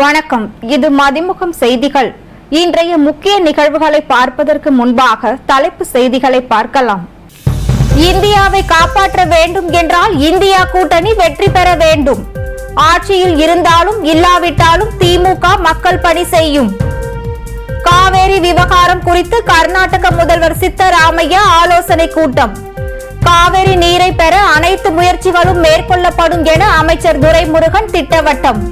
வணக்கம். இது மதிமுகம் செய்திகள். இன்றைய முக்கிய நிகழ்வுகளை பார்ப்பதற்கு முன்பாக தலைப்பு செய்திகளை பார்க்கலாம். இந்தியாவை காப்பாற்ற வேண்டும் என்றால் இந்தியா கூட்டணி வெற்றி பெற வேண்டும். ஆட்சியில் இருந்தாலும் இல்லாவிட்டாலும் திமுக மக்கள் பணி செய்யும். காவேரி விவகாரம் குறித்து கர்நாடக முதல்வர் சித்தராமையா ஆலோசனை கூட்டம். காவிரி நீரை பெற அனைத்து முயற்சிகளும் மேற்கொள்ளப்படும் என அமைச்சர் துரைமுருகன் திட்டவட்டம்.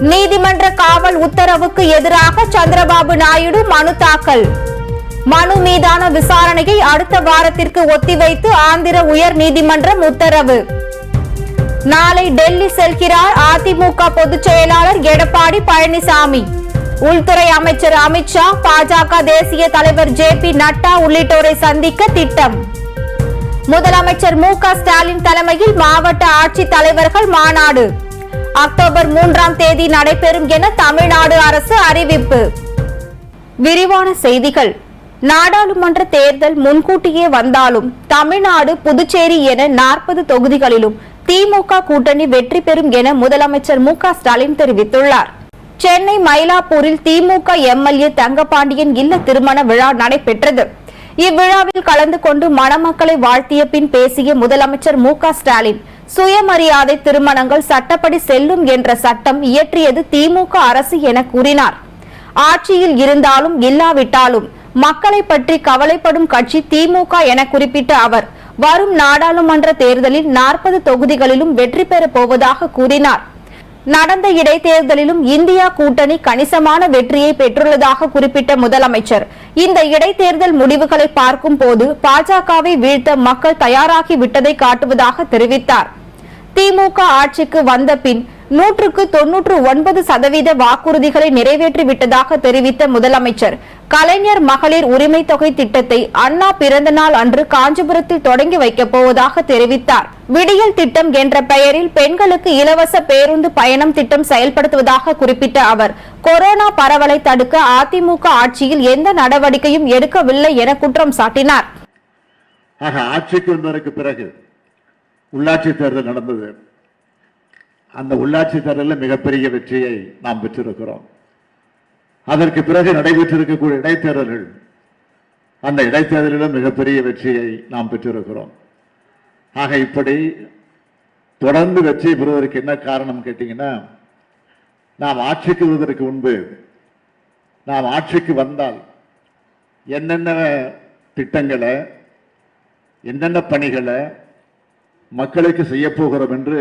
நீதிமன்ற காவல் உத்தரவுக்கு எதிராக சந்திரபாபு நாயுடு மனு தாக்கல். மனு மீதான விசாரணையை அடுத்த வாரத்திற்கு ஒத்திவைத்து ஆந்திர உயர் நீதிமன்றம் உத்தரவு. நாளை டெல்லி செல்கிறார் அதிமுக பொதுச் செயலாளர் எடப்பாடி பழனிசாமி. உள்துறை அமைச்சர் அமித்ஷா பாஜக தேசிய தலைவர் ஜே பி நட்டா உள்ளிட்டோரை சந்திக்க திட்டம். முதலமைச்சர் மு க ஸ்டாலின் தலைமையில் மாவட்ட ஆட்சித் தலைவர்கள் மாநாடு. அக்டோபர் மூன்றாம் தேதி நடைபெறும் என தமிழ்நாடு அரசு அறிவிப்பு. விரிவான செய்திகள். நாடாளுமன்ற தேர்தல் முன்கூட்டியே வந்தாலும் தமிழ்நாடு புதுச்சேரி என நாற்பது தொகுதிகளிலும் திமுக கூட்டணி வெற்றி பெறும் என முதலமைச்சர் மு க ஸ்டாலின் தெரிவித்துள்ளார். சென்னை மயிலாப்பூரில் திமுக எம்எல்ஏ தங்கபாண்டியன் இல்ல திருமண விழா நடைபெற்றது. இவ்விழாவில் கலந்து கொண்டு மணமக்களை வாழ்த்திய பின் பேசிய முதலமைச்சர் மு க ஸ்டாலின் சுயமரியாதை திருமணங்கள் சட்டப்படி செல்லும் என்ற சட்டம் இயற்றியது திமுக அரசு என கூறினார். ஆட்சியில் இருந்தாலும் இல்லாவிட்டாலும் மக்களை பற்றி கவலைப்படும் கட்சி திமுக என குறிப்பிட்ட அவர் வரும் நாடாளுமன்ற தேர்தலில் நாற்பது தொகுதிகளிலும் வெற்றி பெறப் போவதாக கூறினார். நடந்த இடைத்தேர்தலிலும் இந்தியா கூட்டணி கணிசமான வெற்றியை பெற்றுள்ளதாக குறிப்பிட்ட முதலமைச்சர் இந்த இடைத்தேர்தல் முடிவுகளை பார்க்கும் போது பாஜகவை வீழ்த்த மக்கள் தயாராகி விட்டதை காட்டுவதாக தெரிவித்தார். திமுக ஆட்சிக்கு வந்த பின் நூற்றுக்கு தொன்னூற்று ஒன்பது சதவீத வாக்குறுதிகளை நிறைவேற்றி விட்டதாக தெரிவித்த முதலமைச்சர் கலைஞர் மகளிர் உரிமை தொகை திட்டத்தை அண்ணா பிறந்த நாள் அன்று காஞ்சிபுரத்தில் தொடங்கி வைக்கப் போவதாக தெரிவித்தார். விடியல் திட்டம் என்ற பெயரில் பெண்களுக்கு இலவச பேருந்து பயணம் திட்டம் செயல்படுத்துவதாக குறிப்பிட்ட அவர் கொரோனா பரவலை தடுக்க அதிமுக ஆட்சியில் எந்த நடவடிக்கையும் எடுக்கவில்லை என குற்றம் சாட்டினார். ஆட்சிக்கு வந்ததற்கு பிறகு உள்ளாட்சி தேர்தல் நடந்தது. அந்த உள்ளாட்சி தேர்தலில் மிகப்பெரிய வெற்றியை நாம் பெற்றிருக்கிறோம். அதற்கு பிறகு நடைபெற்றிருக்கக்கூடிய இடைத்தேர்தல்கள் அந்த இடைத்தேர்தலிலும் மிகப்பெரிய வெற்றியை நாம் பெற்றிருக்கிறோம். ஆக இப்படி தொடர்ந்து வெற்றியை பெறுவதற்கு என்ன காரணம் கேட்டீங்கன்னா நாம் ஆட்சிக்கு வருவதற்கு முன்பு நாம் ஆட்சிக்கு வந்தால் என்னென்ன திட்டங்களை என்னென்ன பணிகளை மக்களுக்கு செய்ய போகிறோம் என்று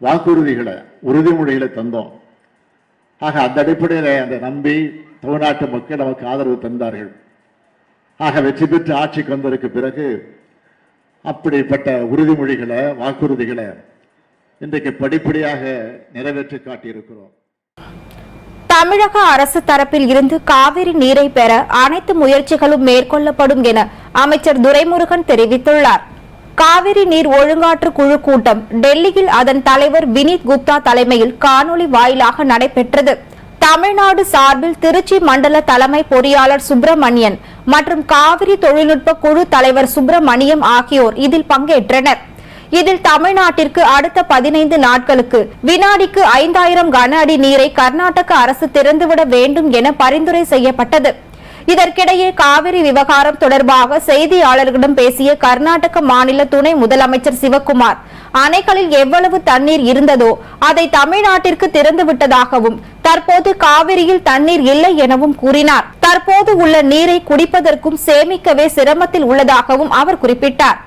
வாக்குறுதிகளை உறுதிமொழிகளை தந்தோம். ஆக அந்த அடிப்படையில் அந்த நம்பி தமிழ்நாட்டு மக்கள் நமக்கு ஆதரவு தந்தார்கள். ஆக வெற்றி பெற்று ஆட்சிக்கு வந்ததற்கு பிறகு அப்படிப்பட்ட உறுதிமொழிகளை வாக்குறுதிகளை இன்றைக்கு படிப்படியாக நிறைவேற்றி காட்டியிருக்கிறோம். தமிழக அரசு தரப்பில் இருந்து காவிரி நீரை பெற அனைத்து முயற்சிகளும் மேற்கொள்ளப்படும் என அமைச்சர் துரைமுருகன் தெரிவித்துள்ளார். காவிரி நீர் ஒழுங்காற்று குழு கூட்டம் டெல்லியில் அதன் தலைவர் வினீத் குப்தா தலைமையில் காணொலி வாயிலாக நடைபெற்றது. தமிழ்நாடு சார்பில் திருச்சி மண்டல தலைமை பொறியாளர் சுப்பிரமணியன் மற்றும் காவிரி தொழில்நுட்ப குழு தலைவர் சுப்பிரமணியம் ஆகியோர் இதில் பங்கேற்றனர். இதில் தமிழ்நாட்டிற்கு அடுத்த பதினைந்து நாட்களுக்கு வினாடிக்கு ஐந்தாயிரம் கன அடி நீரை கர்நாடக அரசு திறந்துவிட வேண்டும் என பரிந்துரை செய்யப்பட்டது. இதற்கிடையே காவிரி விவகாரம் தொடர்பாக செய்தியாளர்களிடம் பேசிய கர்நாடக மாநில துணை முதலமைச்சர் சிவக்குமார் அணைகளில் எவ்வளவு தண்ணீர் இருந்ததோ அதை தமிழ்நாட்டிற்கு திறந்து விட்டதாகவும் தற்போது காவிரியில் தண்ணீர் இல்லை எனவும் கூறினார். தற்போது உள்ள நீரை குடிப்பதற்கும் சேமிக்கவே சிரமத்தில் உள்ளதாகவும் அவர் குறிப்பிட்டார்.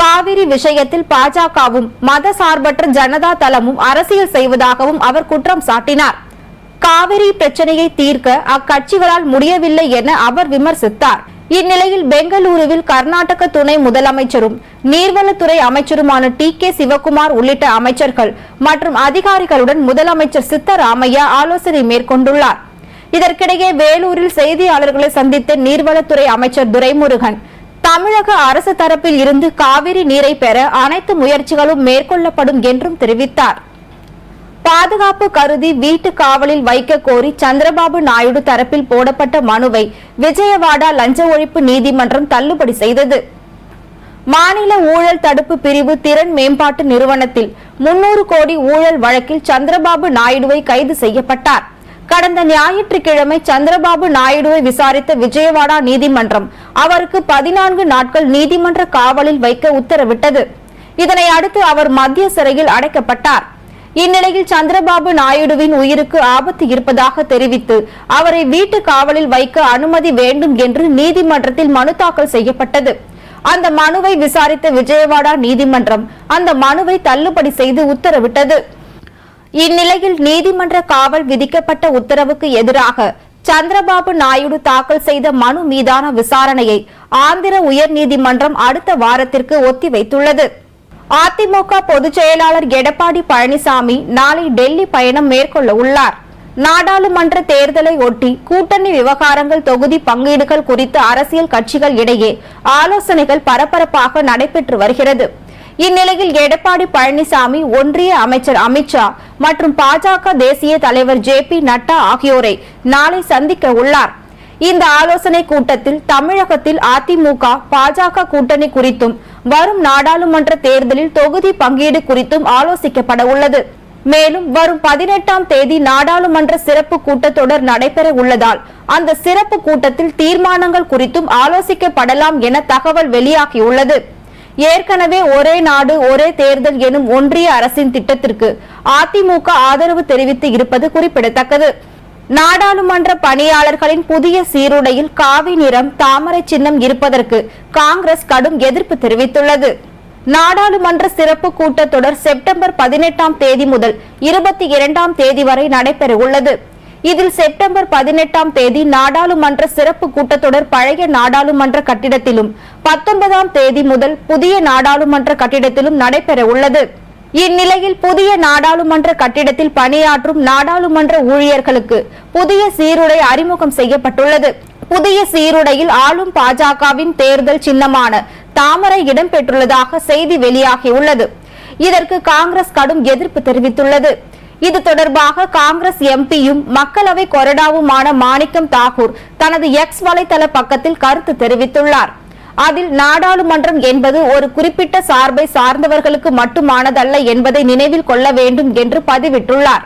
காவிரி விஷயத்தில் பாஜகவும் மத சார்பற்ற ஜனதா தளமும் அரசியல் செய்வதாகவும் அவர் குற்றம் சாட்டினார். காவிரி பிரச்சனையை தீர்க்க அக்கட்சிகளால் முடியவில்லை என அவர் விமர்சித்தார். இந்நிலையில் பெங்களூருவில் கர்நாடக துணை முதலமைச்சரும் நீர்வளத்துறை அமைச்சருமான டி. கே. சிவகுமார் உள்ளிட்ட அமைச்சர்கள் மற்றும் அதிகாரிகளுடன் முதலமைச்சர் சித்தராமையா ஆலோசனை மேற்கொண்டுள்ளார். இதற்கிடையே வேலூரில் செய்தியாளர்களை சந்தித்த நீர்வளத்துறை அமைச்சர் துரைமுருகன் தமிழக அரசு தரப்பில் இருந்து காவிரி நீரை பெற அனைத்து முயற்சிகளும் மேற்கொள்ளப்படும் என்றும் தெரிவித்தார். பாதுகாப்பு கருதி வீட்டு காவலில் வைக்க கோரி சந்திரபாபு நாயுடு தரப்பில் போடப்பட்ட மனுவை விஜயவாடா லஞ்ச ஒழிப்பு நீதிமன்றம் தள்ளுபடி செய்தது. மாநில ஊழல் தடுப்பு பிரிவு திறன் மேம்பாட்டு நிறுவனத்தில் முன்னூறு கோடி ஊழல் வழக்கில் சந்திரபாபு நாயுடுவை கைது செய்யப்பட்டார். கடந்த ஞாயிற்றுக்கிழமை சந்திரபாபு நாயுடுவை விசாரித்த விஜயவாடா நீதிமன்றம் அவருக்கு பதினான்கு நாட்கள் நீதிமன்ற காவலில் வைக்க உத்தரவிட்டது. இதனை அடுத்து அவர் மத்திய சிறையில் அடைக்கப்பட்டார். இந்நிலையில் சந்திரபாபு நாயுடுவின் உயிருக்கு ஆபத்து இருப்பதாக தெரிவித்து அவரை வீட்டு காவலில் வைக்க அனுமதி வேண்டும் என்று நீதிமன்றத்தில் மனு தாக்கல் செய்யப்பட்டது. அந்த மனுவை விசாரித்த விஜயவாடா நீதிமன்றம் அந்த மனுவை தள்ளுபடி செய்து உத்தரவிட்டது. இந்நிலையில் நீதிமன்ற காவல் விதிக்கப்பட்ட உத்தரவுக்கு எதிராக சந்திரபாபு நாயுடு தாக்கல் செய்த மனு மீதான விசாரணையை ஆந்திர உயர்நீதிமன்றம் அடுத்த வாரத்திற்கு ஒத்திவைத்துள்ளது. அதிமுக பொதுச் செயலாளர் எடப்பாடி பழனிசாமி நாளை டெல்லி பயணம் மேற்கொள்ள உள்ளார். நாடாளுமன்ற தேர்தலை ஒட்டி கூட்டணி விவகாரங்கள் தொகுதி பங்கீடுகள் குறித்து அரசியல் கட்சிகள் இடையே ஆலோசனைகள் பரபரப்பாக நடைபெற்று வருகிறது. இந்நிலையில் எடப்பாடி பழனிசாமி ஒன்றிய அமைச்சர் அமித்ஷா மற்றும் பாஜக தேசிய தலைவர் ஜே பி நட்டா ஆகியோரை நாளை சந்திக்க உள்ளார். இந்த ஆலோசனை கூட்டத்தில் தமிழகத்தில் அதிமுக பாஜக கூட்டணி குறித்தும் வரும் நாடாளுமன்ற தேர்தலில் தொகுதி பங்கீடு குறித்தும் ஆலோசிக்கப்பட உள்ளது. மேலும் வரும் பதினெட்டாம் தேதி நாடாளுமன்ற சிறப்பு கூட்டத்தொடர் நடைபெற உள்ளதால் அந்த சிறப்பு கூட்டத்தில் தீர்மானங்கள் குறித்தும் ஆலோசிக்கப்படலாம் என தகவல் வெளியாகியுள்ளது. ஏற்கனவே ஒரே நாடு ஒரே தேர்தல் எனும் ஒன்றிய அரசின் திட்டத்திற்கு அதிமுக ஆதரவு தெரிவித்து இருப்பது குறிப்பிடத்தக்கது. நாடாளுமன்ற பணியாளர்களின் புதிய சீருடையில் காவி நிறம் தாமரை சின்னம் இருப்பதற்கு காங்கிரஸ் கடும் எதிர்ப்பு தெரிவித்துள்ளது. நாடாளுமன்ற சிறப்பு கூட்டத்தொடர் செப்டம்பர் பதினெட்டாம் தேதி முதல் இருபத்தி இரண்டாம் தேதி வரை நடைபெற உள்ளது. இதில் செப்டம்பர் பதினெட்டாம் தேதி நாடாளுமன்ற சிறப்பு கூட்டத்தொடர் பழைய நாடாளுமன்ற கட்டிடத்திலும் பத்தொன்பதாம் தேதி முதல் புதிய நாடாளுமன்ற கட்டிடத்திலும் நடைபெற உள்ளது. இந்நிலையில் புதிய நாடாளுமன்ற கட்டிடத்தில் பணியாற்றும் நாடாளுமன்ற ஊழியர்களுக்கு புதிய சீருடை அறிமுகம் செய்யப்பட்டுள்ளது. புதிய சீருடையில் ஆளும் பாஜகவின் தேர்தல் சின்னமான தாமரை இடம்பெற்றுள்ளதாக செய்தி வெளியாகியுள்ளது. இதற்கு காங்கிரஸ் கடும் எதிர்ப்பு தெரிவித்துள்ளது. இது தொடர்பாக காங்கிரஸ் எம்பியும் மக்களவை கொறடாவுமான மாணிக்கம் தாகூர் தனது எக்ஸ் வலைதள பக்கத்தில் கருத்து தெரிவித்துள்ளார். அதில் நாடாளுமன்றம் என்பது ஒரு குறிப்பிட்ட சார்பை சார்ந்தவர்களுக்கு மட்டுமானதல்ல என்பதை நினைவில் கொள்ள வேண்டும் என்று பதிவிட்டுள்ளார்.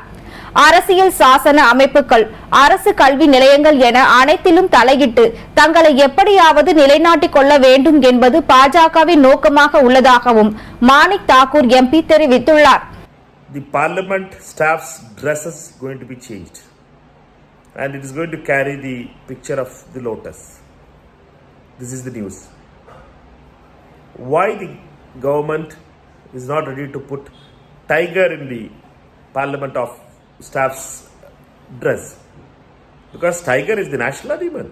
அரசியல் சாசன அமைப்புகள் அரசு கல்வி நிலையங்கள் என அனைத்திலும் தலையிட்டு தங்களை எப்படியாவது நிலைநாட்டிக் கொள்ள வேண்டும் என்பது பாஜகவின் நோக்கமாக உள்ளதாகவும் மாணிக் தாக்கூர் எம்பி தெரிவித்துள்ளார். The parliament staff's dress is going to be changed and it is going to carry the picture of the lotus. This is the news. Why the government is not ready to put tiger in the parliament of staff's dress? Because tiger is the national animal.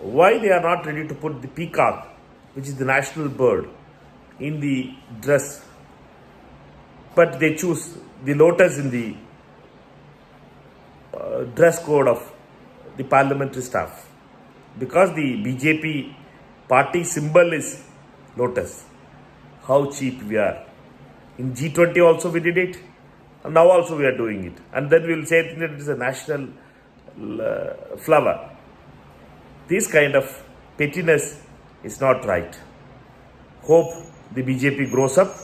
Why they are not ready to put the peacock which is the national bird in the dress? But they choose the lotus in the uh, dress code of the parliamentary staff. Because the BJP party symbol is lotus. How cheap we are. In G20 also we did it, and now also we are doing it, and then we will say that it is a national uh, flower. This kind of pettiness is not right. Hope the BJP grows up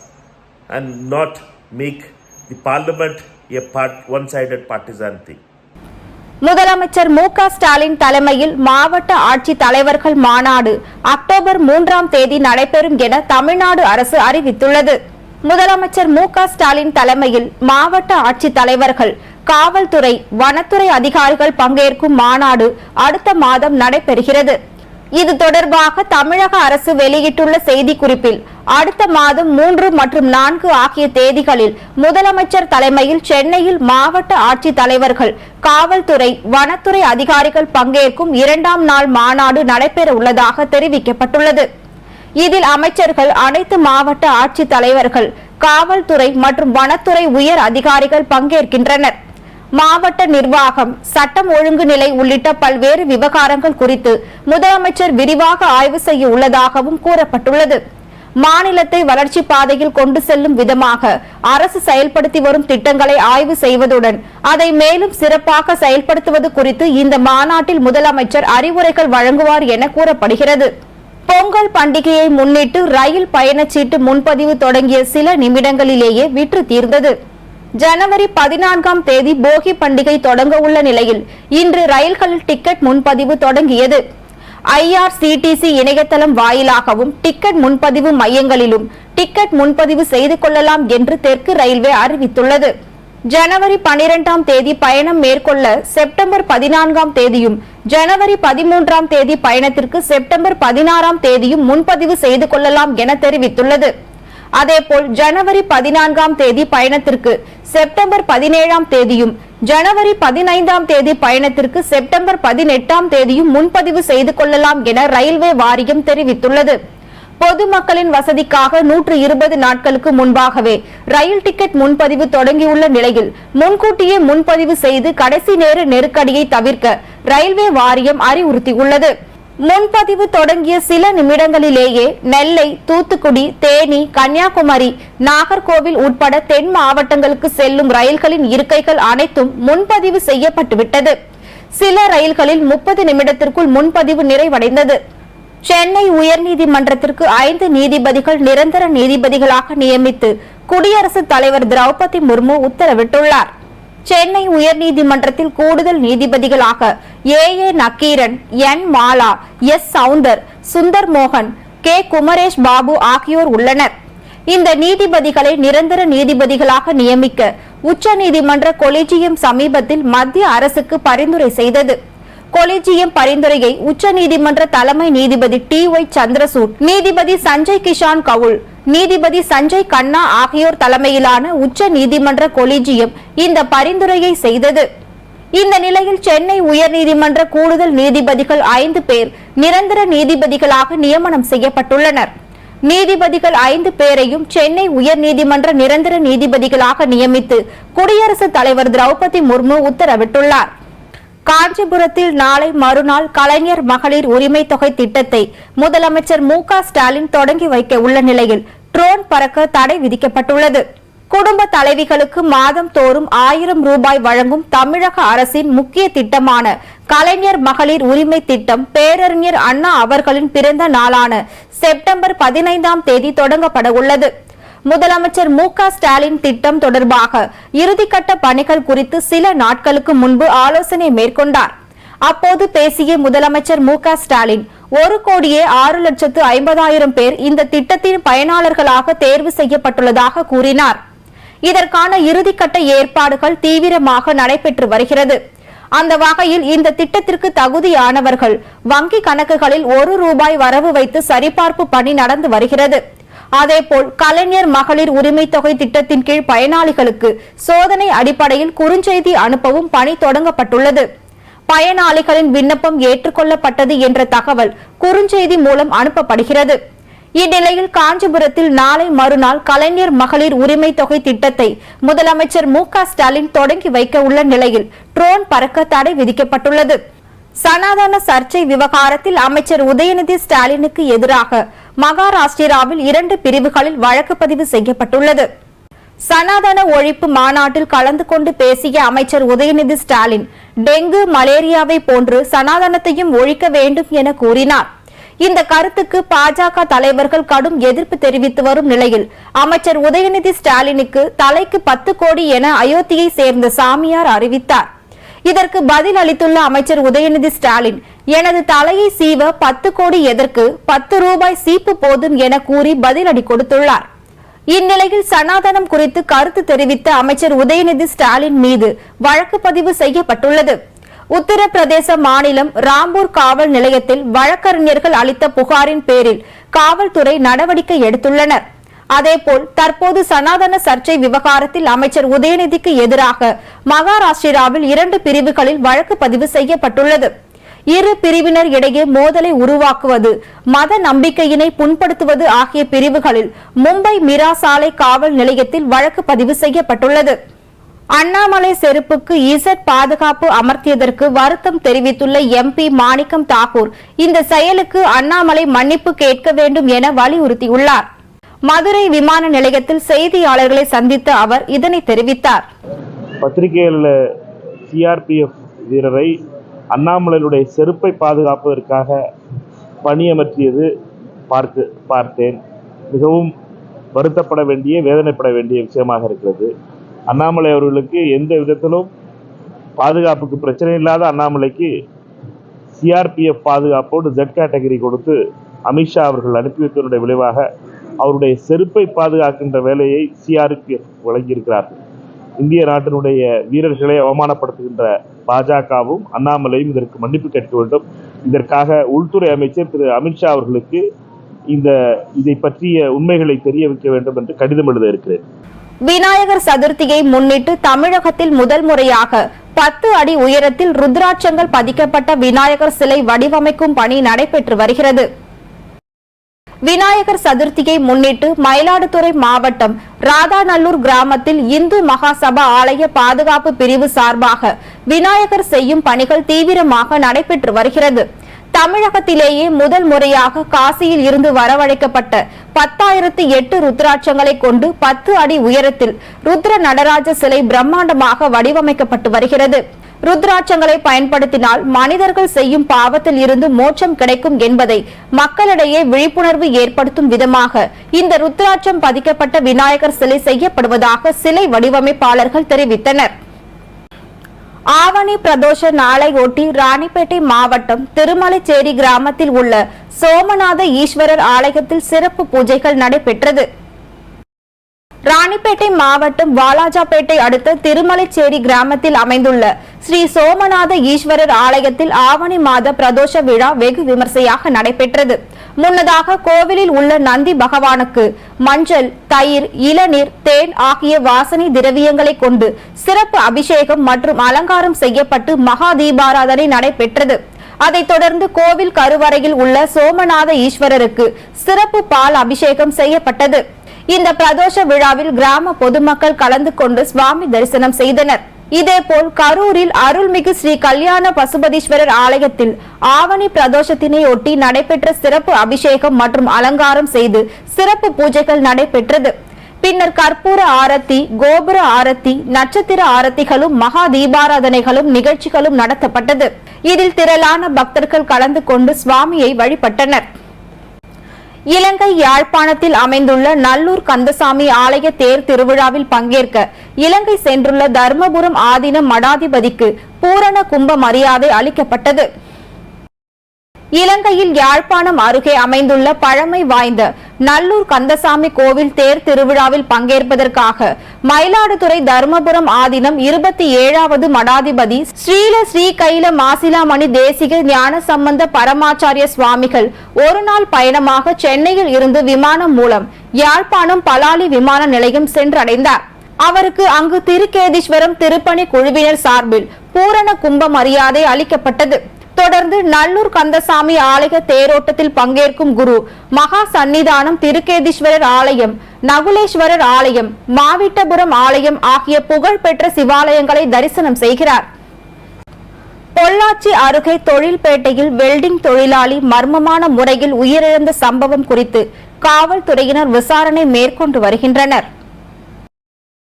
and not make the parliament a part, one-sided partisan thing. முதலமைச்சர் மு க ஸ்டாலின் தலைமையில் மாவட்ட ஆட்சித் தலைவர்கள் மாநாடு October மூன்றாம் தேதி நடைபெறும் என தமிழ்நாடு அரசு அறிவித்துள்ளது. முதலமைச்சர் மு க ஸ்டாலின் தலைமையில் மாவட்ட ஆட்சி தலைவர்கள் காவல்துறை வனத்துறை அதிகாரிகள் பங்கேற்கும் மாநாடு அடுத்த மாதம் நடைபெறுகிறது. இது தொடர்பாக தமிழக அரசு வெளியிட்டுள்ள செய்திக்குறிப்பில் அடுத்த மாதம் மூன்று மற்றும் நான்கு ஆகிய தேதிகளில் முதலமைச்சர் தலைமையில் சென்னையில் மாவட்ட ஆட்சித் தலைவர்கள் காவல்துறை வனத்துறை அதிகாரிகள் பங்கேற்கும் இரண்டாம் நாள் மாநாடு நடைபெற உள்ளதாக தெரிவிக்கப்பட்டுள்ளது. இதில் அமைச்சர்கள் அனைத்து மாவட்ட ஆட்சித் தலைவர்கள் காவல்துறை மற்றும் வனத்துறை உயர் அதிகாரிகள் பங்கேற்கின்றனர். மாவட்ட நிர்வாகம் சட்டம் ஒழுங்கு நிலை உள்ளிட்ட பல்வேறு விவகாரங்கள் குறித்து முதலமைச்சர் விரிவாக ஆய்வு செய்ய உள்ளதாகவும் கூறப்பட்டுள்ளது. மாநிலத்தை வளர்ச்சி பாதையில் கொண்டு செல்லும் விதமாக அரசு செயல்படுத்தி வரும் திட்டங்களை ஆய்வு செய்வதுடன் அதை மேலும் சிறப்பாக செயல்படுத்துவது குறித்து இந்த மாநாட்டில் முதலமைச்சர் அறிவுரைகள் வழங்குவார் என கூறப்படுகிறது. பொங்கல் பண்டிகையை முன்னிட்டு ரயில் பயணச்சீட்டு முன்பதிவு தொடங்கிய சில நிமிடங்களிலேயே விற்று தீர்ந்தது. ஜனவரி பதினான்காம் தேதி போகி பண்டிகை தொடங்க உள்ள நிலையில் இன்று ரயில்களில் டிக்கெட் முன்பதிவு தொடங்கியது. ஐஆர்சிடிசி இணையதளம் வாயிலாகவும் டிக்கெட் முன்பதிவு மையங்களிலும் டிக்கெட் முன்பதிவு செய்து கொள்ளலாம் என்று தெற்கு ரயில்வே அறிவித்துள்ளது. ஜனவரி பனிரெண்டாம் தேதி பயணம் மேற்கொள்ள செப்டம்பர் பதினான்காம் தேதியும் ஜனவரி பதிமூன்றாம் தேதி பயணத்திற்கு செப்டம்பர் பதினாறாம் தேதியும் முன்பதிவு செய்து கொள்ளலாம் என தெரிவித்துள்ளது. அதேபோல் ஜனவரி பதினான்காம் தேதி பயணத்திற்கு செப்டம்பர் பதினேழாம் தேதியும் ஜனவரி பதினைந்தாம் தேதி பயணத்திற்கு செப்டம்பர் பதினெட்டாம் தேதியும் முன்பதிவு செய்து கொள்ளலாம் என ரயில்வே வாரியம் தெரிவித்துள்ளது. பொதுமக்களின் வசதிக்காக நூற்று இருபது நாட்களுக்கு முன்பாகவே ரயில் டிக்கெட் முன்பதிவு தொடங்கியுள்ள நிலையில் முன்கூட்டியே முன்பதிவு செய்து கடைசி நேர நெருக்கடியை தவிர்க்க ரயில்வே வாரியம் அறிவுறுத்தியுள்ளது. முன்பதிவு தொடங்கிய சில நிமிடங்களிலேயே நெல்லை தூத்துக்குடி தேனி கன்னியாகுமரி நாகர்கோவில் உட்பட தென் மாவட்டங்களுக்கு செல்லும் ரயில்களின் இருக்கைகள் அனைத்தும் முன்பதிவு செய்யப்பட்டுவிட்டது. சில ரயில்களில் முப்பது நிமிடத்திற்குள் முன்பதிவு நிறைவடைந்தது. சென்னை உயர்நீதிமன்றத்திற்கு ஐந்து நீதிபதிகள் நிரந்தர நீதிபதிகளாக நியமித்து குடியரசுத் தலைவர் திரௌபதி முர்மு உத்தரவிட்டுள்ளார். சென்னை உயர்நீதிமன்றத்தில் கூடுதல் நீதிபதிகளாக A. A. Nakkeeran N. Mala S. Sounder Sundar மோகன் கே. குமரேஷ் பாபு ஆகியோர் உள்ளனர். இந்த நீதிபதிகளை நிரந்தர நீதிபதிகளாக நியமிக்க உச்சநீதிமன்ற கொலிஜியம் சமீபத்தில் மத்திய அரசுக்கு பரிந்துரை செய்தது. கொலிஜியம் பரிந்துரையை உச்சநீதிமன்ற தலைமை நீதிபதி டி. ஒய். சந்திரசூட் நீதிபதி சஞ்சய் கிஷான் கவுல் நீதிபதி சஞ்சய் கண்ணா ஆகியோர் தலைமையிலான உச்ச நீதிமன்ற கொலிஜியம் இந்த பரிந்துரையை செய்தது. இந்த நிலையில் சென்னை உயர்நீதிமன்ற கூடுதல் நீதிபதிகள் ஐந்து பேர் நிரந்தர நீதிபதிகளாக நியமனம் செய்யப்பட்டுள்ளனர். நீதிபதிகள் ஐந்து பேரையும் சென்னை உயர்நீதிமன்ற நிரந்தர நீதிபதிகளாக நியமித்து குடியரசுத் தலைவர் திரௌபதி முர்மு உத்தரவிட்டுள்ளார். காஞ்சிபுரத்தில் நாளை மறுநாள் கலைஞர் மகளிர் உரிமை தொகை திட்டத்தை முதலமைச்சர் மு ஸ்டாலின் தொடங்கி வைக்க உள்ள நிலையில் ட்ரோன் பறக்க தடை விதிக்கப்பட்டுள்ளது. குடும்ப தலைவிகளுக்கு மாதம் தோறும் ஆயிரம் ரூபாய் வழங்கும் தமிழக அரசின் முக்கிய திட்டமான கலைஞர் மகளிர் உரிமை திட்டம் பேரறிஞர் அண்ணா அவர்களின் பிறந்த நாளான செப்டம்பர் பதினைந்தாம் தேதி தொடங்கப்பட உள்ளது. முதலமைச்சர் மு க ஸ்டாலின் திட்டம் தொடர்பாக இறுதிக்கட்ட பணிகள் குறித்து சில நாட்களுக்கு முன்பு ஆலோசனை மேற்கொண்டார். அப்போது பேசிய முதலமைச்சர் மு க ஸ்டாலின் ஒரு கோடியே ஆறு லட்சத்து ஐம்பதாயிரம் பேர் இந்த திட்டத்தின் பயனாளர்களாக தேர்வு செய்யப்பட்டுள்ளதாக கூறினார். இதற்கான இறுதிக்கட்ட ஏற்பாடுகள் தீவிரமாக நடைபெற்று வருகிறது. அந்த வகையில் இந்த திட்டத்திற்கு தகுதியானவர்கள் வங்கி கணக்குகளில் ஒரு ரூபாய் வரவு வைத்து சரிபார்ப்பு பணி நடந்து வருகிறது. அதேபோல் கலைஞர் மகளிர் உரிமை தொகை திட்டத்தின் கீழ் பயனாளிகளுக்கு சோதனை அடிப்படையில் குறுஞ்செய்தி அனுப்பவும் பணி தொடங்கப்பட்டுள்ளது. பயனாளிகளின் விண்ணப்பம் ஏற்றுக்கொள்ளப்பட்டது என்ற தகவல் குறுஞ்செய்தி மூலம் அனுப்பப்படுகிறது. இந்நிலையில் காஞ்சிபுரத்தில் நாளை மறுநாள் கலைஞர் மகளிர் உரிமை தொகை திட்டத்தை முதலமைச்சர் மு க ஸ்டாலின் தொடங்கி வைக்க உள்ள நிலையில் ட்ரோன் பறக்க தடை விதிக்கப்பட்டுள்ளது. சனாதன சர்ச்சை விவகாரத்தில் அமைச்சர் உதயநிதி ஸ்டாலினுக்கு எதிராக மகாராஷ்டிராவில் இரண்டு பிரிவுகளில் வழக்கு பதிவு செய்யப்பட்டுள்ளது. சனாதன ஒழிப்பு மாநாட்டில் கலந்து கொண்டு பேசிய அமைச்சர் உதயநிதி ஸ்டாலின் டெங்கு மலேரியாவை போன்று சனாதனத்தையும் ஒழிக்க வேண்டும் என கூறினார். இந்த கருத்துக்கு பாஜக தலைவர்கள் கடும் எதிர்ப்பு தெரிவித்து வரும் நிலையில் அமைச்சர் உதயநிதி ஸ்டாலினுக்கு தலைக்கு பத்து கோடி என அயோத்தியை சேர்ந்த சாமியார் அறிவித்தார். இதற்கு பதில் அளித்துள்ள அமைச்சர் உதயநிதி ஸ்டாலின் எனது தலையை சீவ பத்து கோடி எதற்கு பத்து ரூபாய் சீப்பு போதும் என கூறி பதிலடி கொடுத்துள்ளார். இந்நிலையில் சனாதனம் குறித்து கருத்து தெரிவித்த அமைச்சர் உதயநிதி ஸ்டாலின் மீது வழக்கு பதிவு செய்யப்பட்டுள்ளது. உத்தரப்பிரதேச மாநிலம் ராம்பூர் காவல் நிலையத்தில் வழக்கறிஞர்கள் அளித்த புகாரின் பேரில் காவல்துறை நடவடிக்கை எடுத்துள்ளனர். அதேபோல் தற்போது சனாதன சர்ச்சை விவகாரத்தில் அமைச்சர் உதயநிதிக்கு எதிராக மகாராஷ்டிராவில் இரண்டு பிரிவுகளில் வழக்கு பதிவு செய்யப்பட்டுள்ளது. இரு பிரிவினர் இடையே மோதலை உருவாக்குவது மத நம்பிக்கையினை புண்படுத்துவது ஆகிய பிரிவுகளில் மும்பை மிரா சாலை காவல் நிலையத்தில் வழக்கு பதிவு செய்யப்பட்டுள்ளது. அண்ணாமலை செருப்புக்கு இசட் பாதுகாப்பு அமர்த்தியதற்கு வருத்தம் தெரிவித்துள்ள எம்பி மாணிக்கம் தாக்கூர் இந்த செயலுக்கு அண்ணாமலை மன்னிப்பு கேட்க வேண்டும் என வலியுறுத்தியுள்ளார். மதுரை விமான நிலையத்தில் செய்தியாளர்களை சந்தித்த அவர் இதனை தெரிவித்தார். பத்திரிகைகளில் சிஆர்பிஎஃப் வீரரை அண்ணாமலையுடைய செருப்பை பாதுகாப்பதற்காக பணியமர்த்தியது பார்க்க பார்த்தேன். மிகவும் வருத்தப்பட வேண்டிய வேதனைப்பட வேண்டிய விஷயமாக இருக்கிறது. அண்ணாமலை அவர்களுக்கு எந்த விதத்திலும் பாதுகாப்புக்கு பிரச்சனை இல்லாத அண்ணாமலைக்கு சிஆர்பிஎஃப் பாதுகாப்போடு ஜெட் கேட்டகரி கொடுத்து அமித்ஷா அவர்கள் அனுப்பி வைத்ததனுடைய விளைவாக அவருடைய செருப்பை பாதுகாக்கின்ற வேலையை சிஆர்பிஎஃப் வழங்கியிருக்கிறார்கள் இந்திய நாட்டினுடைய வீரர்களை அவமானப்படுத்துகின்ற பாஜகவும் அண்ணாமலையும் இதற்கு மன்னிப்பு கேட்க வேண்டும். இதற்காக உள்துறை அமைச்சர் திரு. அமித்ஷா அவர்களுக்கு இந்த இதை பற்றிய உண்மைகளை தெரிய வைக்க வேண்டும் என்று கடிதம் எழுத இருக்கிறேன். விநாயகர் சதுர்த்தியை முன்னிட்டு தமிழகத்தில் முதல் முறையாக பத்து அடி உயரத்தில் ருத்ராட்சங்கள் பதிக்கப்பட்ட விநாயகர் சிலை வடிவமைக்கும் பணி நடைபெற்று வருகிறது. விநாயகர் சதுர்த்தியை முன்னிட்டு மயிலாடுதுறை மாவட்டம் ராதாநல்லூர் கிராமத்தில் இந்து மகாசபா ஆலய பாதுகாப்பு பிரிவு சார்பாக விநாயகர் செய்யும் பணிகள் தீவிரமாக நடைபெற்று வருகிறது. தமிழகத்திலேயே முதல் முறையாக காசியில் இருந்து வரவழைக்கப்பட்ட பத்தாயிரத்து எட்டு ருத்ராட்சங்களை கொண்டு பத்து அடி உயரத்தில் ருத்ர நடராஜ சிலை பிரம்மாண்டமாக வடிவமைக்கப்பட்டு வருகிறது. ருத்ராட்சங்களை பயன்படுத்தினால் மனிதர்கள் செய்யும் பாவத்தில் இருந்து மோட்சம் கிடைக்கும் என்பதை மக்களிடையே விழிப்புணர்வு ஏற்படுத்தும் விதமாக இந்த ருத்ராட்சம் பதிக்கப்பட்ட விநாயகர் சிலை செய்யப்படுவதாக சிலை வடிவமைப்பாளர்கள் தெரிவித்தனர். ஆவணி பிரதோஷ நாளையொட்டி ராணிப்பேட்டை மாவட்டம் திருமலைச்சேரி கிராமத்தில் உள்ள சோமநாத ஈஸ்வரர் ஆலயத்தில் சிறப்பு பூஜைகள் நடைபெற்றது. ராணிப்பேட்டை மாவட்டம் வாலாஜாப்பேட்டை அடுத்த திருமலைச்சேரி கிராமத்தில் அமைந்துள்ள ஸ்ரீ சோமநாத ஈஸ்வரர் ஆலயத்தில் ஆவணி மாத பிரதோஷ விழா வெகு விமர்சையாக நடைபெற்றது. முன்னதாக கோவிலில் உள்ள நந்தி பகவானுக்கு மஞ்சள் தயிர் இளநீர் தேன் ஆகிய வாசனை திரவியங்களை கொண்டு சிறப்பு அபிஷேகம் மற்றும் அலங்காரம் செய்யப்பட்டு மகா தீபாராதனை நடைபெற்றது. அதைத் தொடர்ந்து கோவில் கருவறையில் உள்ள சோமநாத ஈஸ்வரருக்கு சிறப்பு பால் அபிஷேகம் செய்யப்பட்டது. இந்த பிரதோஷ விழாவில் கிராம பொதுமக்கள் கலந்து கொண்டு சுவாமி தரிசனம் செய்தனர். இதேபோல் கரூரில் அருள்மிகு ஸ்ரீ கல்யாண பசுபதீஸ்வரர் ஆலயத்தில் ஆவணி பிரதோஷத்தினை ஒட்டி நடைபெற்ற சிறப்பு அபிஷேகம் மற்றும் அலங்காரம் செய்து சிறப்பு பூஜைகள் நடைபெற்றது. பின்னர் கற்பூர ஆரத்தி கோபுர ஆரத்தி நட்சத்திர ஆரத்திகளும் மகா தீபாராதனைகளும் நிகழ்ச்சிகளும் நடத்தப்பட்டது. இதில் திரளான பக்தர்கள் கலந்து கொண்டு சுவாமியை வழிபட்டனர். இலங்கை யாழ்ப்பாணத்தில் அமைந்துள்ள நல்லூர் கந்தசாமி ஆலய தேர் திருவிழாவில் பங்கேற்க இலங்கை சென்றுள்ள தர்மபுரம் ஆதீன மடாதிபதிக்கு பூரண கும்ப மரியாதை அளிக்கப்பட்டது. இலங்கையில் யாழ்ப்பாணம் அருகே அமைந்துள்ள பழமை வாய்ந்த நல்லூர் கந்தசாமி கோவில் தேர் திருவிழாவில் பங்கேற்பதற்காக மயிலாடுதுறை தருமபுரம் ஆதீனம் இருபத்தி ஏழாவது மடாதிபதி ஸ்ரீல ஸ்ரீ கைல மாசிலாமணி தேசிக ஞான சம்பந்த பரமாச்சாரிய சுவாமிகள் ஒரு நாள் பயணமாக சென்னையில் இருந்து விமானம் மூலம் யாழ்ப்பாணம் பலாலி விமான நிலையம் சென்றடைந்தார். அவருக்கு அங்கு திருக்கேதீஸ்வரம் திருப்பணி குழுவினர் சார்பில் பூரண கும்ப மரியாதை அளிக்கப்பட்டது. தொடர்ந்து நல்லூர் கந்தசாமி ஆலய தேரோட்டத்தில் பங்கேற்கும் குரு. மகா சன்னிதானம் திருக்கேதீஸ்வரர் ஆலயம் நகுலேஸ்வரர் ஆலயம் மாவிட்டபுரம் ஆலயம் ஆகிய புகழ்பெற்ற சிவாலயங்களை தரிசனம் செய்கிறார். பொள்ளாச்சி அருகே தொழில்பேட்டையில் வெல்டிங் தொழிலாளி மர்மமான முறையில் உயிரிழந்த சம்பவம் குறித்து காவல்துறையினர் விசாரணை மேற்கொண்டு வருகின்றனர்.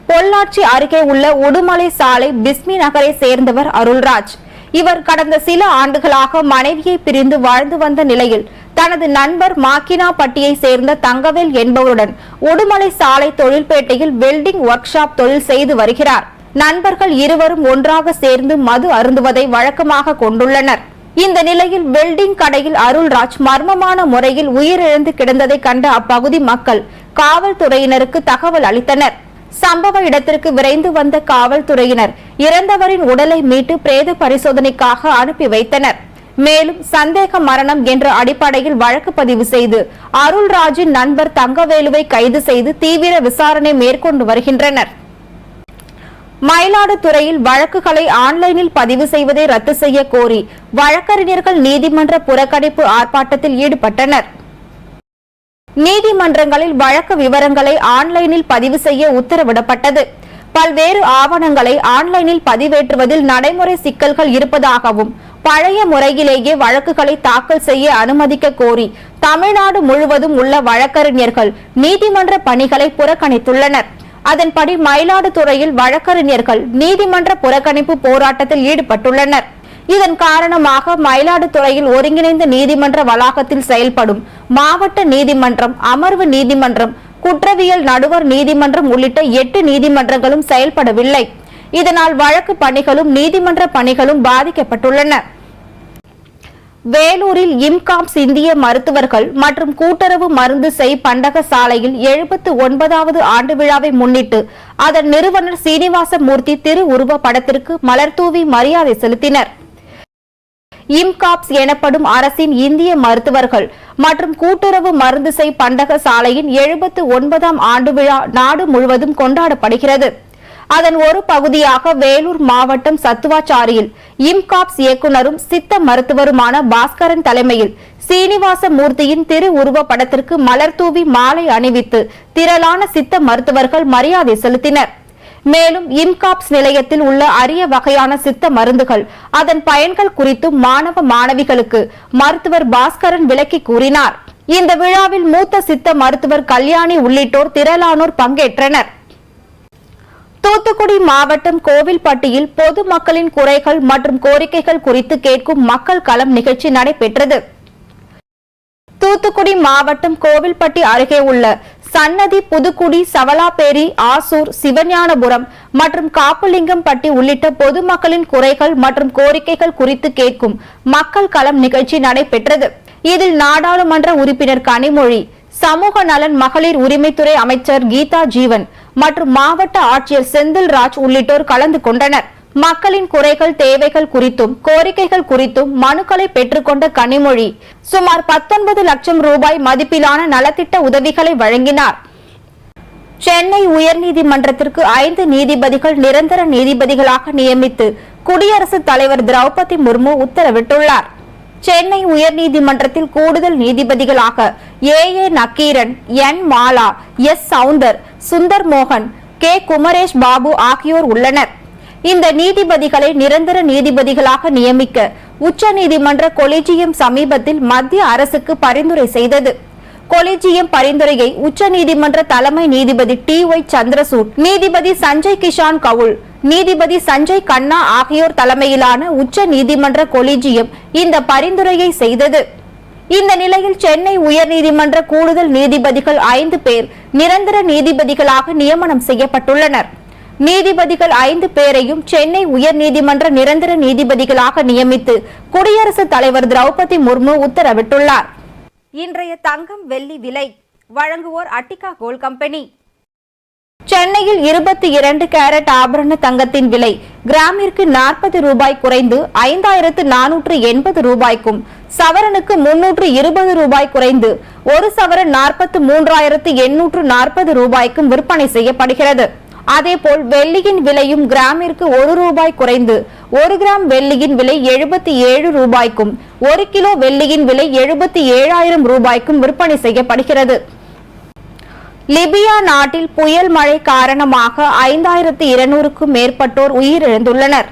பொள்ளாச்சி அருகே உள்ள உடுமலை சாலை பிஸ்மி நகரை சேர்ந்தவர் அருள்ராஜ். இவர் கடந்த சில ஆண்டுகளாக மனைவியை பிரிந்து வாழ்ந்து வந்த நிலையில் தனது நண்பர் மாக்கினாப்பட்டியை சேர்ந்த தங்கவேல் என்பவருடன் உடுமலை சாலை தொழில்பேட்டையில் வெல்டிங் ஒர்க் ஷாப் தொழில் செய்து வருகிறார். நண்பர்கள் இருவரும் ஒன்றாக சேர்ந்து மது அருந்துவதை வழக்கமாக கொண்டுள்ளனர். இந்த நிலையில் வெல்டிங் கடையில் அருள்ராஜ் மர்மமான முறையில் உயிரிழந்து கிடந்ததை கண்ட அப்பகுதி மக்கள் காவல்துறையினருக்கு தகவல் அளித்தனர். சம்பவ இடத்திற்கு விரைந்து வந்த காவல்துறையினர் இறந்தவரின் உடலை மீட்டு பிரேத பரிசோதனைக்காக அனுப்பி வைத்தனர். மேலும் சந்தேக மரணம் என்ற அடிப்படையில் வழக்கு பதிவு செய்து அருள்ராஜின் நண்பர் தங்கவேலுவை கைது செய்து தீவிர விசாரணை மேற்கொண்டு வருகின்றனர். மயிலாடுதுறையில் வழக்குகளை ஆன்லைனில் பதிவு செய்வதை ரத்து செய்ய கோரி வழக்கறிஞர்கள் நீதிமன்ற புறக்கணிப்பு ஆர்ப்பாட்டத்தில் ஈடுபட்டனர். நீதிமன்றங்களில் வழக்கு விவரங்களை ஆன்லைனில் பதிவு செய்ய உத்தரவிடப்பட்டது. பல்வேறு ஆவணங்களை ஆன்லைனில் பதிவேற்றுவதில் நடைமுறை சிக்கல்கள் இருப்பதாகவும் பழைய முறையிலேயே வழக்குகளை தாக்கல் செய்ய அனுமதிக்க கோரி தமிழ்நாடு முழுவதும் உள்ள வழக்கறிஞர்கள் நீதிமன்ற பணிகளை புறக்கணித்துள்ளனர். அதன்படி மயிலாடுதுறையில் வழக்கறிஞர்கள் நீதிமன்ற புறக்கணிப்பு போராட்டத்தில் ஈடுபட்டுள்ளனர். இதன் காரணமாக மயிலாடுதுறையில் ஒருங்கிணைந்த நீதிமன்ற வளாகத்தில் செயல்படும் மாவட்ட நீதிமன்றம் அமர்வு நீதிமன்றம் குற்றவியல் நடுவர் நீதிமன்றம் உள்ளிட்ட எட்டு நீதிமன்றங்களும் செயல்படவில்லை. இதனால் வழக்கு பணிகளும் நீதிமன்ற பணிகளும் பாதிக்கப்பட்டுள்ளன. வேலூரில் இம்காம்ஸ் இந்திய மருத்துவர்கள் மற்றும் கூட்டுறவு மருந்து செய் பண்டக சாலையில் எழுபத்து ஒன்பதாவது ஆண்டு விழாவை முன்னிட்டு அதன் நிறுவனர் சீனிவாசமூர்த்தி திரு உருவ படத்திற்கு மலர்தூவி மரியாதை செலுத்தினர். இம்காப்ஸ் எனப்படும் அரசின் இந்திய மருத்துவர்கள் மற்றும் கூட்டுறவு மருந்துசை பண்டக சாலையின் எழுபத்து ஒன்பதாம் ஆண்டு விழா நாடு முழுவதும் கொண்டாடப்படுகிறது. அதன் ஒரு பகுதியாக வேலூர் மாவட்டம் சத்துவாச்சாரியில் இம்காப்ஸ் இயக்குனரும் சித்த மருத்துவருமான பாஸ்கரன் தலைமையில் சீனிவாச மூர்த்தியின் திரு உருவ படத்திற்கு மலர்தூவி மாலை அணிவித்து திரளான சித்த மருத்துவர்கள் மரியாதை செலுத்தினர். மேலும் இம்காப்ஸ் நிலையத்தில் உள்ள அரிய வகையான சித்த மருந்துகள் அதன் பயன்கள் குறித்து மாணவ மாணவிகளுக்கு மருத்துவர் பாஸ்கரன் விளக்கி கூறினார். இந்த விழாவில் மூத்த சித்த மருத்துவர் கல்யாணி உள்ளிட்டோர் திரளானோர் பங்கேற்றனர். தூத்துக்குடி மாவட்டம் கோவில்பட்டியில் பொதுமக்களின் குறைகள் மற்றும் கோரிக்கைகள் குறித்து கேட்கும் மக்கள் களம் நிகழ்ச்சி நடைபெற்றது. தூத்துக்குடி மாவட்டம் கோவில்பட்டி அருகே உள்ள சன்னதி புதுக்குடி சவலாப்பேரி ஆசூர் சிவஞானபுரம் மற்றும் காப்புலிங்கம்பட்டி உள்ளிட்ட பொதுமக்களின் குறைகள் மற்றும் கோரிக்கைகள் குறித்து கேட்கும் மக்கள் களம் நிகழ்ச்சி நடைபெற்றது. இதில் நாடாளுமன்ற உறுப்பினர் கனிமொழி சமூக நலன் மகளிர் உரிமைத்துறை அமைச்சர் கீதா ஜீவன் மற்றும் மாவட்ட ஆட்சியர் செந்தில் ராஜ் உள்ளிட்டோர் கலந்து கொண்டனர். மக்களின் குறைகள் தேவைகள் குறித்தும் கோரிக்கைகள் குறித்தும் மனுக்களை பெற்றுக்கொண்ட கனிமொழி சுமார் 19 லட்சம் ரூபாய் மதிப்பிலான நலத்திட்ட உதவிகளை வழங்கினார். சென்னை உயர்நீதிமன்றத்திற்கு ஐந்து நீதிபதிகள் நிரந்தர நீதிபதிகளாக நியமித்து குடியரசுத் தலைவர் திரௌபதி முர்மு உத்தரவிட்டுள்ளார். சென்னை உயர்நீதிமன்றத்தில் கூடுதல் நீதிபதிகளாக A. A. Nakkeeran N. Mala S. Sounder Sundar மோகன் கே. குமரேஷ் பாபு ஆகியோர் உள்ளனர். இந்த நீதிபதிகளை நிரந்தர நீதிபதிகளாக நியமிக்க உச்சநீதிமன்ற கொலிஜியம் சமீபத்தில் மத்திய அரசுக்கு பரிந்துரை செய்தது. கொலிஜியம் பரிந்துரையை உச்சநீதிமன்ற தலைமை நீதிபதி டி ஒய் சந்திரசூட் நீதிபதி சஞ்சய் கிஷான் கவுல் நீதிபதி சஞ்சய் கண்ணா ஆகியோர் தலைமையிலான உச்ச நீதிமன்ற கொலிஜியம் இந்த பரிந்துரையை செய்தது. இந்த நிலையில் சென்னை உயர்நீதிமன்ற கூடுதல் நீதிபதிகள் ஐந்து பேர் நிரந்தர நீதிபதிகளாக நியமனம் செய்யப்பட்டுள்ளனர். நீதிபதிகள் ஐந்து பேரையும் சென்னை உயர்நீதிமன்ற நிரந்தர நீதிபதிகளாக நியமித்து குடியரசுத் தலைவர் திரௌபதி முர்மு உத்தரவிட்டுள்ளார். இன்றைய தங்கம் வெள்ளி விலை வழங்குவோர் அட்டிகா கோல் கம்பெனி. சென்னையில் இருபத்தி இரண்டு கேரட் ஆபரண தங்கத்தின் விலை கிராமிற்கு நாற்பது ரூபாய் குறைந்து ஐந்தாயிரத்து நானூற்று எண்பது ரூபாய்க்கும் சவரனுக்கு முன்னூற்று இருபது ரூபாய் குறைந்து ஒரு சவரன் நாற்பத்து மூன்றாயிரத்து எண்ணூற்று நாற்பது ரூபாய்க்கும் விற்பனை செய்யப்படுகிறது. அதேபோல் வெள்ளியின் விலையும் கிராமிற்கு ஒரு ரூபாய் குறைந்து ஒரு கிராம் வெள்ளியின் விலை எழுபத்தி ஏழு ரூபாய்க்கும் ஒரு கிலோ வெள்ளியின் விலை எழுபத்தி ஏழாயிரம் ரூபாய்க்கும் விற்பனை செய்யப்படுகிறது. லிபியா நாட்டில் புயல் மழை காரணமாக ஐந்தாயிரத்து இருநூறுக்கும் மேற்பட்டோர் உயிரிழந்துள்ளனர்.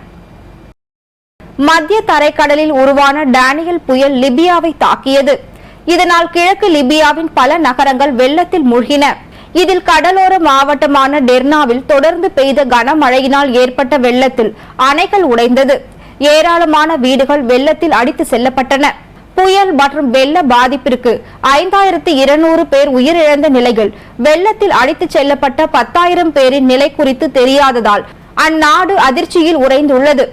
மத்திய தரைக்கடலில் உருவான டேனியல் புயல் லிபியாவை தாக்கியது. இதனால் கிழக்கு லிபியாவின் பல நகரங்கள் வெள்ளத்தில் மூழ்கின. இதில் கடலோர மாவட்டமான டெர்னாவில் தொடர்ந்து பெய்த கனமழையினால் ஏற்பட்ட வெள்ளத்தில் அணைகள் உடைந்தது. ஏராளமான வீடுகள் வெள்ளத்தில் அடித்து செல்லப்பட்டன. புயல் மற்றும் வெள்ள பாதிப்பிற்கு ஐந்தாயிரத்து இருநூறு பேர் உயிரிழந்த நிலையில் வெள்ளத்தில் அடித்து செல்லப்பட்ட பத்தாயிரம் பேரின் நிலை குறித்து தெரியாததால் அந்நாடு அதிர்ச்சியில் உறைந்துள்ளது.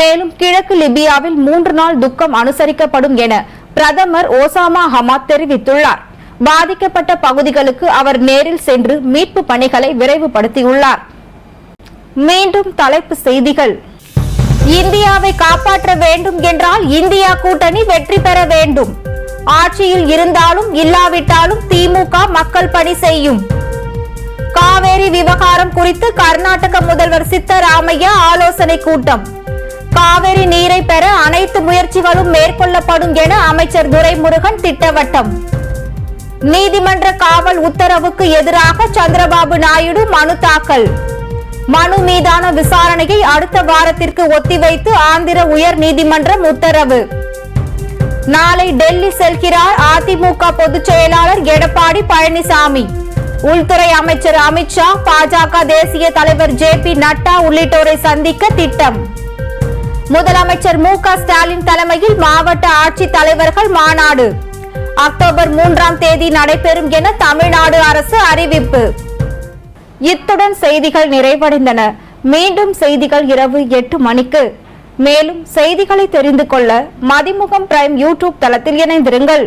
மேலும் கிழக்கு லிபியாவில் மூன்று நாள் துக்கம் அனுசரிக்கப்படும் என பிரதமர் ஓசாமா ஹமாத் தெரிவித்துள்ளார். பாதிக்கப்பட்ட பகுதிகளுக்கு அவர் நேரில் சென்று மீட்பு பணிகளை விரைவுபடுத்தியுள்ளார். மீண்டும் தலைப்பு செய்திகள். இந்தியாவை காப்பாற்ற வேண்டும் என்றால் இந்தியா கூட்டணி வெற்றி பெற வேண்டும். ஆட்சியில் இருந்தாலும் இல்லாவிட்டாலும் திமுக மக்கள் பணி செய்யும். காவேரி விவகாரம் குறித்து கர்நாடக முதல்வர் சித்தராமையா ஆலோசனை கூட்டம். காவிரி நீரை பெற அனைத்து முயற்சிகளும் மேற்கொள்ளப்படும் என அமைச்சர் துரைமுருகன் திட்டவட்டம். நீதிமன்ற காவல் உத்தரவுக்கு எதிராக சந்திரபாபு நாயுடு மனு தாக்கல். மனு மீதான விசாரணையை அடுத்த வாரத்திற்கு ஒத்திவைத்து ஆந்திர உயர் நீதிமன்றம் உத்தரவு. நாளை டெல்லி செல்கிறார் அதிமுக பொதுச் செயலாளர் எடப்பாடி பழனிசாமி. உள்துறை அமைச்சர் அமித்ஷா பாஜக தேசிய தலைவர் ஜே பி நட்டா உள்ளிட்டோரை சந்திக்க திட்டம். முதலமைச்சர் மு க ஸ்டாலின் தலைமையில் மாவட்ட ஆட்சித் தலைவர்கள் மாநாடு. அக்டோபர் மூன்றாம் தேதி நடைபெறும் என தமிழ்நாடு அரசு அறிவிப்பு. இத்துடன் செய்திகள் நிறைவடைந்தன. மீண்டும் செய்திகள் இரவு எட்டு மணிக்கு. மேலும் செய்திகளை தெரிந்து கொள்ள மதிமுகம் பிரைம் யூடியூப் தளத்தில் இணைந்திருங்கள்.